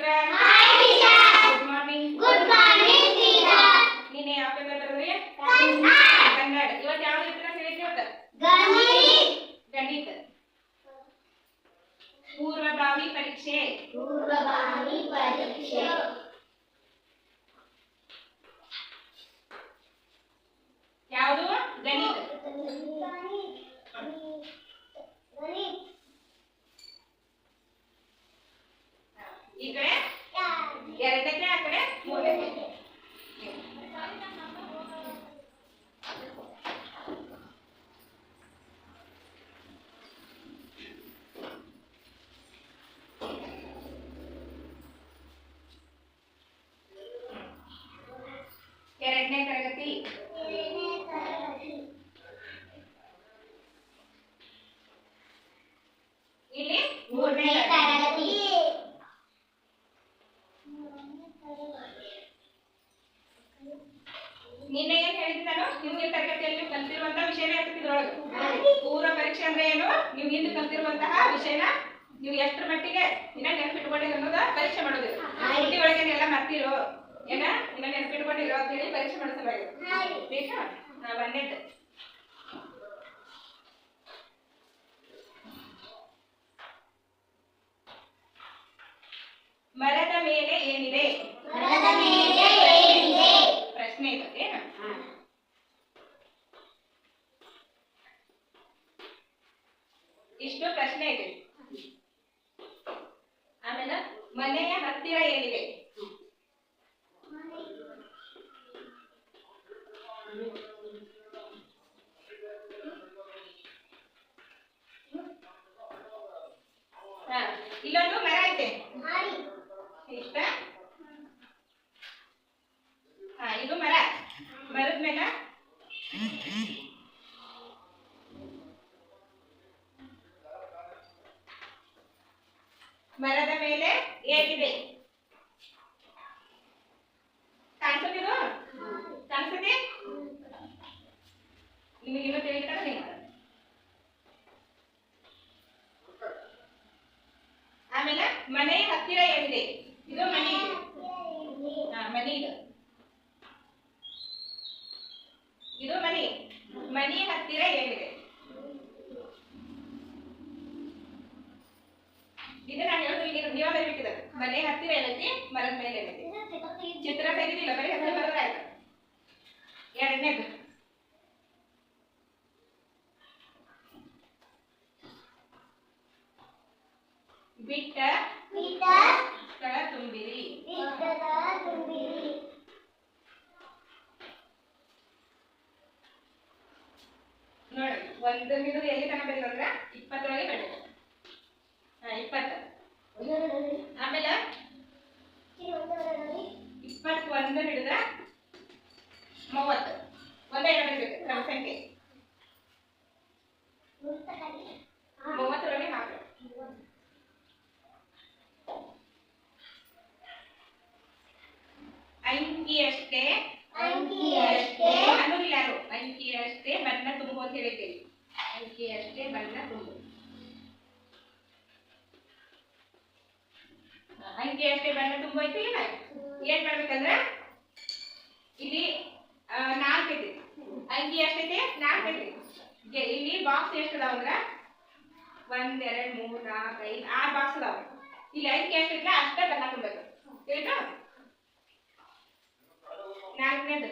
Children Hi, teacher. Good morning Good morning, teacher. ನೀನೆ ಯಾವ paper ಬರೆದ್ರಿ Kannada. Kannada ಇವತ್ತು ಯಾವ್ದು ಇತ್ತು ಅಂತ ಹೇಳಿದ್ರಿ ಇವತ್ತು ಗಣಿತ. ಗಣಿತ ಪೂರ್ವಭಾವಿ ಪರೀಕ್ಷೆ ಪೂರ್ವಭಾವಿ ಪರೀಕ್ಷೆ. ಯಾವುದು ಗಣಿತ ಎರಡನೇ ತರಗತಿ? ಇಲ್ಲಿ ಮೂರನೇ ತರಗತಿ. ನಿನ್ನೆ ಏನ್ ಹೇಳಿದ್ದೆ ನಾನು ಹಿಂದಿನ ತರಗತಿಯಲ್ಲಿ ಕಲ್ತಿರುವಂತಹ ವಿಷಯನ ಇರ್ತಿದ್ರೊಳಗೆ ಪೂರ್ವ ಪರೀಕ್ಷೆ ಅಂದ್ರೆ ಏನು? ನೀವು ಹಿಂದೆ ಕಲ್ತಿರುವಂತಹ ವಿಷಯನ ನೀವು ಎಷ್ಟರ ಮಟ್ಟಿಗೆ ಇನ್ನ ನೆನಪಿಟ್ಕೊಂಡಿರೋ ಅನ್ನೋದ ಪರೀಕ್ಷೆ ಮಾಡೋದು. ಒಳಗೆ ಎಲ್ಲ ಮರ್ತಿರೋ? ಏನ? ಇನ್ನ ನೆನಪಿಟ್ಕೊಂಡಿರೋ ಅಂತ ಹೇಳಿ ಪರೀಕ್ಷೆ ಮಾಡಿಸಬೇಕು ನಾ ಮರದ ಮೇಲೆ ಏನಿದೆ? ಮರದ ಮೇಲೆ ಏನಿದೆ ಪ್ರಶ್ನೆ ಇದೆ ಏನು ಇಷ್ಟು ಪ್ರಶ್ನೆ ಇದೆ ಆಮೇಲೆ ಮನೆಯ ಹತ್ತಿರ ಏನಿದೆ ಹಾ ಇಲ್ಲೊಂದು ಮರ ಐತೆ. ಇಷ್ಟ? ಹಾ ಇದು ಮರ. ಮರದ ಮೇಲೆ? ಮರದ ಮೇಲೆ ಏನಿದೆ ಕಾಣಿಸ್ತಿದ್ರು ಕಾಣಿಸುತ್ತೆ? ನಿಮಗೆ ಇನ್ನೂ ತಿಳಿತಾರೆ ನೀವು ಆಮೇಲೆ ಮನೆಯ ಹತ್ತಿರ ಏನಿದೆ ಇದು ಮನೆ ಇದೆ ಹಾ ಮನೆ ಇದು ಇದು ಮನೆ ಮನೆ ಹತ್ತಿರ ಏನಿದೆ ಇದು ನಾನು ಹೇಳೋದು ಈಗ ನೀವೇ ಬರಬೇಕಿದೆ ಮನೆ ಹತ್ತಿರ ಏನೈತಿ ಏನೈತಿ ಚಿತ್ರ ತೆಗಿದಿಲ್ಲ ಬರೀ ಹೆಸರು ಬರೋದು ಆಯ್ತು ಎರಡನೇದು ಬಿಟ್ಟ ಸ್ಥಳ ತುಂಬಿರಿ. ನೋಡಿ ಒಂದು ಮಿದು ಎಲ್ಲಿ ತನಕ ಬರೀದಂದ್ರ ಹ, ಅಷ್ಟೇ ಬಣ್ಣ ತುಂಬೋಯ್ತು ಇಲ್ಲ? ಏನ್ ಮಾಡ್ಬೇಕಂದ್ರೆ ಇಲ್ಲಿ ನಾಲ್ಕೈತಿ ಅಂಕಿ ಎಷ್ಟೈತಿ? ನಾಲ್ಕು ಐತಿ. ಇಲ್ಲಿ ಬಾಕ್ಸ್ ಎಷ್ಟು ಅದಾವ ಅಂದ್ರೆ ಒಂದ್ ಎರಡ್ ಮೂರ್ ನಾಲ್ಕು ಐದು ಆರು ಬಾಕ್ಸ್ ಅದಾವ. ಇಲ್ಲಿ ಅಂಕಿ ಎಷ್ಟೈತಿಲ್ಲ ಅಷ್ಟೇ ಬಣ್ಣ ತುಂಬಬೇಕು ತಿಳಿತಾ ನಾಲ್ಕನೇದು.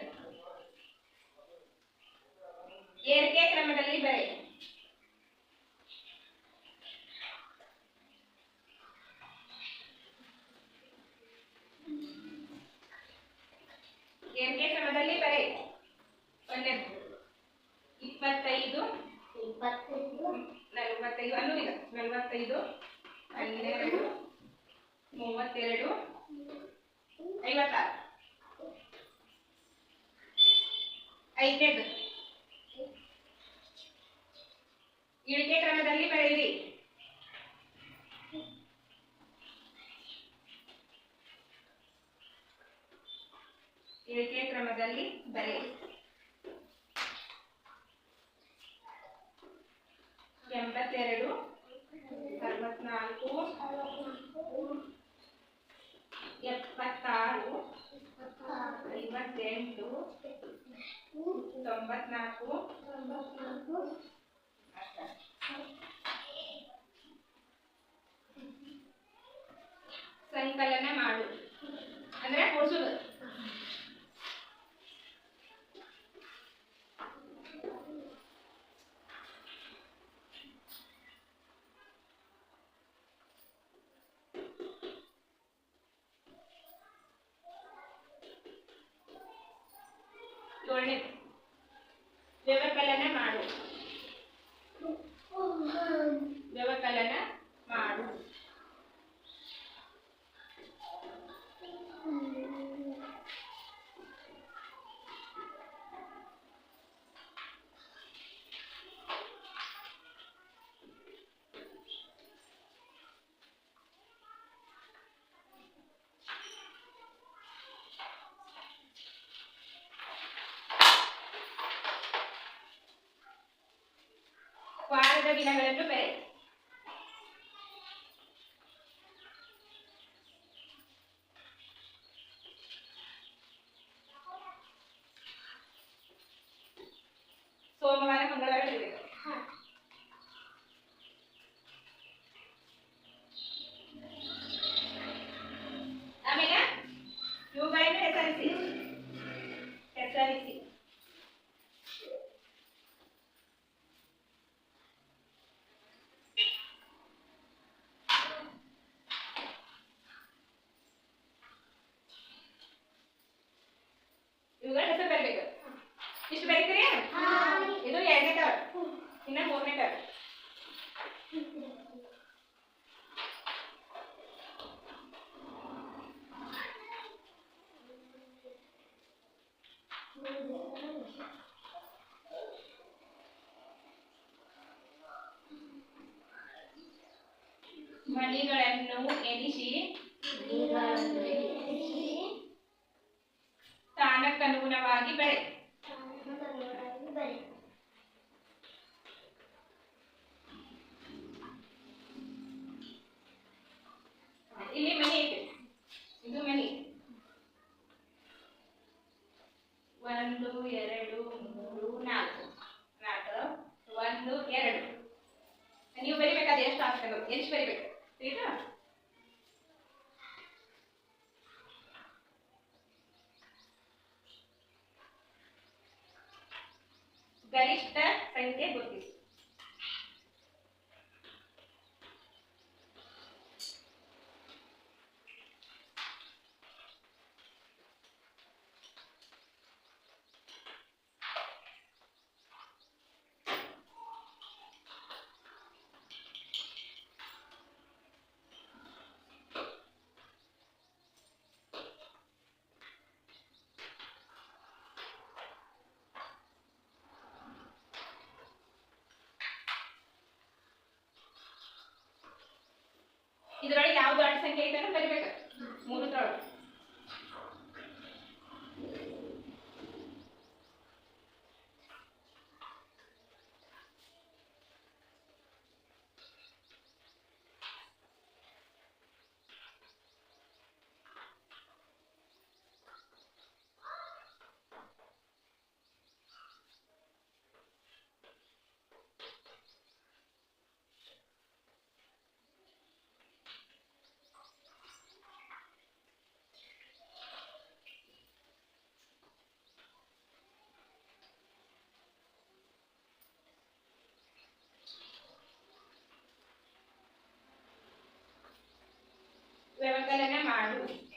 ಏರಿಕೆ ಕ್ರಮದಲ್ಲಿ ಬರೆ. ಏರಿಕೆ ಕ್ರಮದಲ್ಲಿ ಬರೆ. ಒಂದೇದು ಇಪ್ಪತ್ತೈದು. ನಲವತ್ತೈದು. ಇಲ್ಲ. ನಲವತ್ತೈದು. ಹನ್ನೆರಡು. ಮೂವತ್ತೆರಡು. ಐವತ್ತಾರು. ಐದನೇದು. ಇಳಿಕೆ ಕ್ರಮದಲ್ಲಿ ಬರೆಯಿರಿ. ಇದಕ್ಕೆ ಕ್ರಮದಲ್ಲಿ ಬರೆಯಿರಿ ಎಂಬತ್ತೆರಡು ಅರವತ್ನಾಲ್ಕು ಎಪ್ಪತ್ತಾರು ಐವತ್ತೆಂಟು ತೊಂಬತ್ನಾಲ್ಕು ಏಳನೇ ವ್ಯವಕಲನ ಮಾಡು. ವ್ಯವಕಲನ ವಾರದ ದಿನಗಳನ್ನು ಬೆರೆ ಇವುಗಳ ಹೆಸರು ಬರಬೇಕು ಇಷ್ಟು ಬರೀತೀರಿ ಇದು ಎರಡನೇ ಟರ್ ಇನ್ನ ಮೂರನೇ ಟರ್ ಮಣಿಗಳನ್ನು ಎಣಿಸಿ ಸ್ಥಾನಕ್ಕನುಗುಣವಾಗಿ ಬೆಳೆ. ಇಲ್ಲಿ ಮನಿ ಐತೆ ಇದು ಮನಿ. ಒಂದು, ಎರಡು, ಮೂರು, ನಾಲ್ಕು. ನಾಲ್ಕು, ಒಂದು, ಎರಡು. ನೀವು ಬರಿಬೇಕಾದ್ರೆ ಎಷ್ಟು ಆಗ್ತದೆ ಎಷ್ಟು ಬರಿಬೇಕು? ತಿಳಿತಾ? ಇದರೊಳಗೆ ಯಾವ್ದು ಅಡ್ಡ ಸಂಖ್ಯೆ ಐತೆ ಅಂತ ಬರಿಬೇಕು. ಮೂರತ್ರೊಳಗೆ ವ್ಯವಕಲನ ಮಾಡು ಆಮೇಲೆ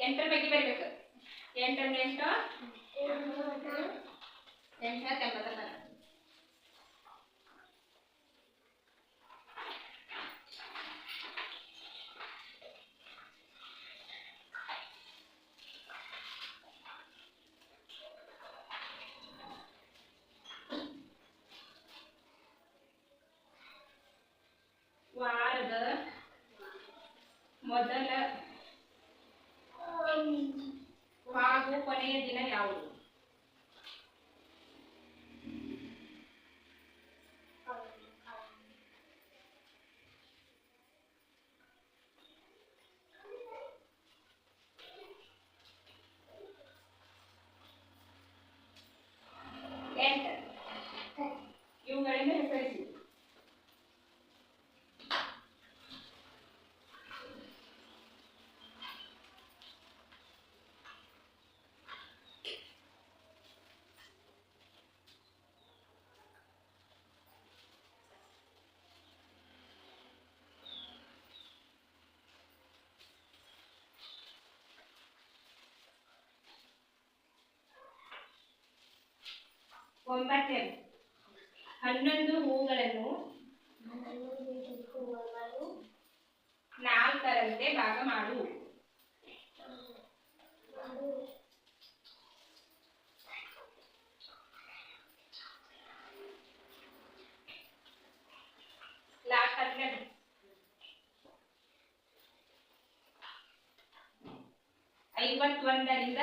ಎಂಟರ ಬಗ್ಗೆ ಬರಬೇಕು. ಎಂಟರ್ ಎಂಟು ಎಂಟು ಹತ್ತು ಒಂಬತ್ತನೇ. ಹನ್ನೊಂದು ಹೂಗಳನ್ನು ನಾಲ್ಕರಂತೆ ಭಾಗ ಮಾಡು. ಐವತ್ತೊಂದರಿಂದ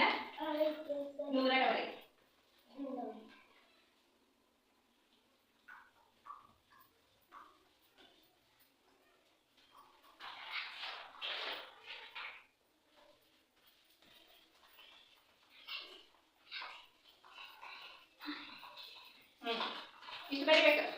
ಹ್ಮ್ ಇಷ್ಟು ಬರಿಬೇಕು ಆಯ್ತು.